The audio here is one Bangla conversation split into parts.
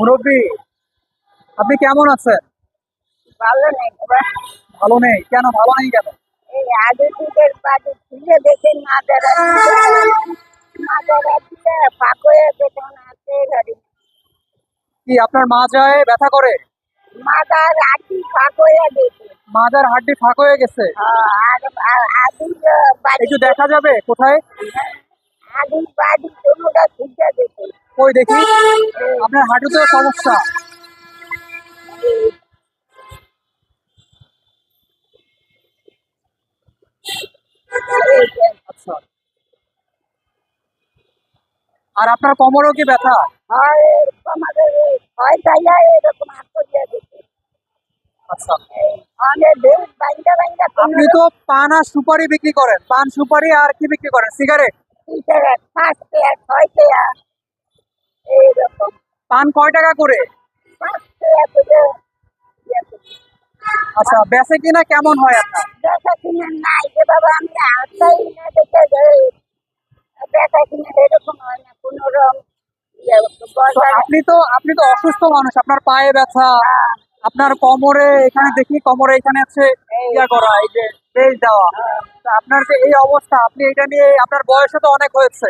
মুরব্বী আপনি কেমন আছেন? ভালো নেই ভালো নেই? কেন ভালো নেই কেন? এই আগে যুগের বাড়ি খুলে দেখে না দাঁড়া না দাঁড়া দিলে ফাঁক হয়ে বেতন আছে গাড়ি কি আপনার মাজায় ব্যথা করে? মাথার আটি ফাঁক হয়ে গেছে। মাজার হাড্ডি ফাঁক হয়ে গেছে? আর আর একটু দেখা যাবে কোথায়? আদি কোনোটা কই দেখি? আপনার হাঁটুতেও সমস্যা। আচ্ছা। আর আপনার কোমরও কি ব্যথা? আচ্ছা। আপনি তো পান আর সুপারি বিক্রি করেন। পান সুপারি আর কি বিক্রি করেন? সিগারেট? ছয় এইরকম পান কয় টাকা করে? আচ্ছা বেচে কিনা কেমন হয় আপনার? যে আমি দেখে যে বেচা এরকম হয় না আপনি তো আপনি তো অসুস্থ মানুষ, আপনার পায়ে ব্যথা, আপনার কোমরে, এখানে দেখি কোমরে এখানে আছে, ইয়া করা, এই যে বেশ দেওয়া। আপনার যে এই অবস্থা, আপনি এটা নিয়ে আপনার বয়সও তো অনেক হয়েছে।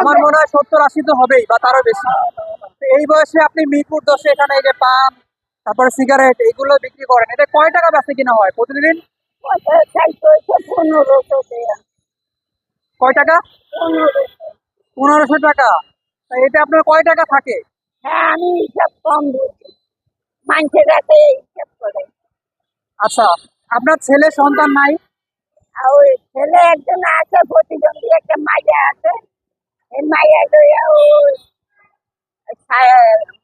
আমার মনে হয় সত্তর আশি তো হবেই, বা তারও বেশি। এই বয়সে আপনি মিরপুর দশে এখানে এই যে পান, তারপরে সিগারেট, এগুলো বিক্রি করেন। এটা কয় টাকা বেচে কিনা হয় প্রতিদিন? কয় টাকা? পনেরোশো টাকা। এটা আপনার কয় টাকা থাকে? হ্যাঁ আমি হিসাব কম বুঝি মানুষের রাতে হিসাব আচ্ছা। আপনার ছেলে সন্তান নাই? ওই ছেলে একজন আছে প্রতিদ্বন্দ্বী একটা মাইয়া আছে। এই মাইয়া লইয়া ওই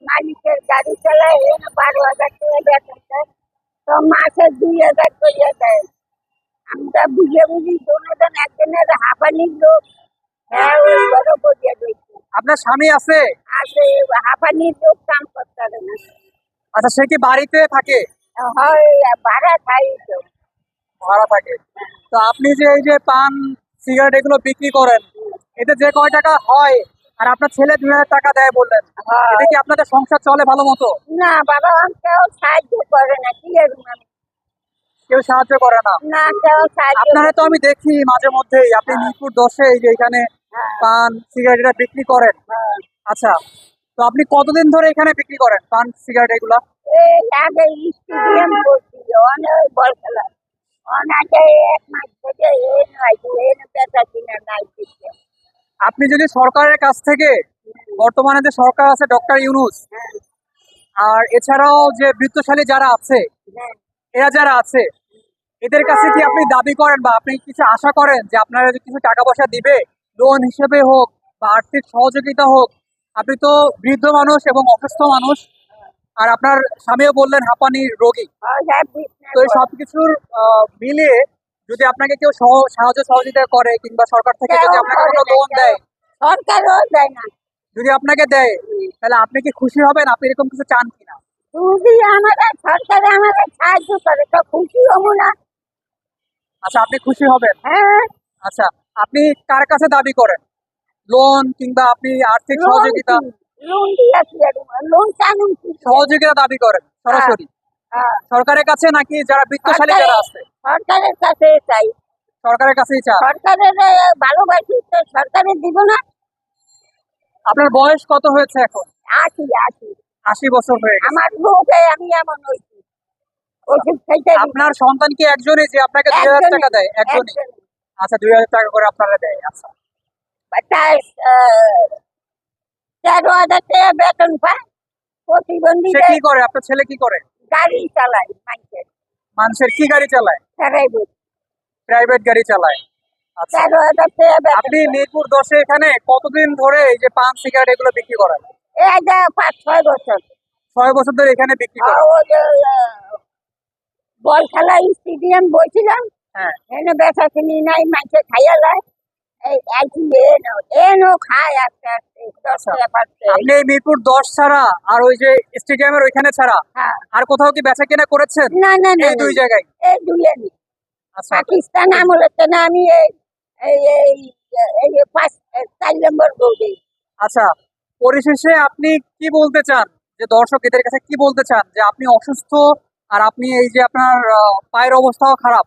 মালিকের গাড়ি চালায় এনে বারো হাজার টাকা বেতন তো মাসে দুই হাজার করিয়া দেয়। আমরা বুঝে বুঝি দুজন একজনের হাঁপানির লোক। হ্যাঁ ওই বড় করিয়া দিয়েছে। আপনার স্বামী আছে? আছে হাঁপানির লোক কাম করতে না। আচ্ছা সে কি বাড়িতে থাকে? ভাড়া খাই তো। ভাড়া থাকে। তো আপনি যে এই যে পান সিগারেট এগুলো বিক্রি করেন এতে যে কয় টাকা হয় আর আপনার ছেলে দুই হাজার টাকা দেয় বললেন হয়। এতে কি আপনাদের সংসার চলে ভালো মতো? না বাবা কেউ সাহায্য করে না কি? কেউ সাহায্য করে না। না কেউ সাহায্য আপনারা তো আমি দেখি মাঝে মধ্যেই আপনি মিরপুর দশে এই যে এখানে হ্যাঁ, পান সিগারেট এটা বিক্রি করেন। হ্যাঁ। আচ্ছা তো আপনি কতদিন ধরে এখানে বিক্রি করেন পান সিগারেট এগুলা? এই আগে স্টেডিয়াম করছিল অনেক বল খেলা অনেকে এক মাস থেকে এ নয় এ বেচা কিনা নাই আপনি যদি সরকারের কাছ থেকে বর্তমানে যে সরকার আছে ডক্টর ইউনুস আর এছাড়াও যে বৃত্তশালী যারা আছে হ্যাঁ। এরা যারা আছে এদের কাছে কি আপনি দাবি করেন বা আপনি কিছু আশা করেন যে আপনারা যে কিছু টাকা পয়সা দিবে লোন হিসেবে হোক বা আর্থিক সহযোগিতা হোক আপনি তো বৃদ্ধ মানুষ এবং অসুস্থ মানুষ আর আপনার স্বামীও বললেন হাঁপানির রোগী। ওই সব business তো এই। সবকিছুর মিলিয়ে যদি আপনাকে কেউ সহ- সাহায্য সহযোগিতা করে কিংবা সরকার থেকে যদি আপনাকে কোনো লোন দেয়। সরকারও দেয় না। যদি আপনাকে দেয় তাহলে আপনি কি খুশি হবেন? আপনি এরকম কিছু চান কিনা? যদি আমাদের সরকারে আমাদের সাহায্য করে তো খুশি হব না। আচ্ছা আপনি খুশি হবেন? হ্যাঁ। আচ্ছা আপনি কার কাছে দাবি করেন? লোন কিংবা আপনি আর্থিক সহযোগিতা? লোন লোন সহযোগিতা দাবি করেন সরাসরি। হ্যাঁ, সরকারের কাছে নাকি যারা বৃত্তশালী যারা আছে? সরকারের কাছে চাই। সরকারের কাছেই চান? সরকারের ভালোবাসি তো সরকারের দিব না। আপনার বয়স কত হয়েছে এখন? আছি আছি আশি বছর হয়ে আমার বউকে আমি এমন হয়েছি। আপনার সন্তান কি একজনই যে আপনাকে দুই হাজার টাকা দেয়? একজনই। আচ্ছা দুই হাজার টাকা করে আপনারা দেয়। আচ্ছা। তার হাজার টাকা বেতন পায়। প্রতিবন্ধী সে কি করে? আপনার ছেলে কি করে? গাড়ি চালায় মানুষের। মানুষের কি গাড়ি চালায়? প্রাইভেট প্রাইভেট গাড়ি চালায়। আচ্ছা। তেরো হাজার টাকা বেতন আপনি মিরপুর দশে এখানে কতদিন ধরে এই যে পান সিগারেট এগুলো বিক্রি করেন? এই যে পাঁচ ছয় বছর। ছয় বছর ধরে এখানে বিক্রি করেন? বল খেলা স্টেডিয়াম বলছিলাম। হ্যাঁ। এনে বেচা কিনি নাই মানুষে খাইয়া যায় আপনি মিরপুর দশ ছাড়া আর ওই যে স্টেডিয়ামের ওইখানে ছাড়া হ্যাঁ। আর কোথাও কি বেচা কেনা করেছেন? না না এই দুই জায়গায়? এই নি। আচ্ছা। পাকিস্তান আমলের না আমি এই এই পাঁচ চার নম্বর আচ্ছা পরিশেষে আপনি কি বলতে চান? যে দর্শক এদের কাছে কি বলতে চান? যে আপনি অসুস্থ আর আপনি এই যে আপনার পায়ের অবস্থাও খারাপ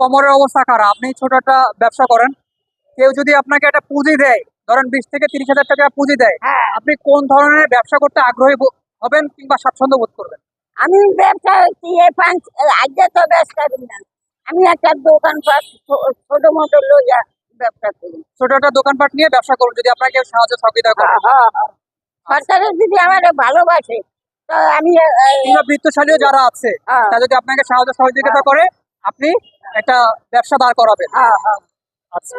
কোমরের অবস্থা খারাপ আপনি ছোট একটা ব্যবসা করেন। কেউ যদি আপনাকে একটা পুঁজি দেয় ধরেন বিশ থেকে তিরিশ হাজার টাকা পুঁজি দেয় হ্যাঁ। আপনি কোন ধরনের ব্যবসা করতে আগ্রহী হবেন কিংবা স্বাচ্ছন্দ্য বোধ করবেন? আমি ব্যবসা হচ্ছি এ পাঁচ আজকে তো ব্যবসা করি না। আমি একটা দোকান পাট ছোট মোটো লইয়া ব্যবসা করি। ছোট একটা দোকানপাট নিয়ে ব্যবসা করুন যদি আপনাকে সাহায্য সহযোগিতা করে হ্যাঁ, হ্যাঁ, হ্যাঁ। সরকারের যদি আমার ভালোবাসে তো আমি বৃত্তশালীও যারা আছে তারা যদি আপনাকে সাহায্য সহযোগিতা করে আপনি একটা ব্যবসা দাঁড় করাবেন। হ্যাঁ, হ্যাঁ। আচ্ছা।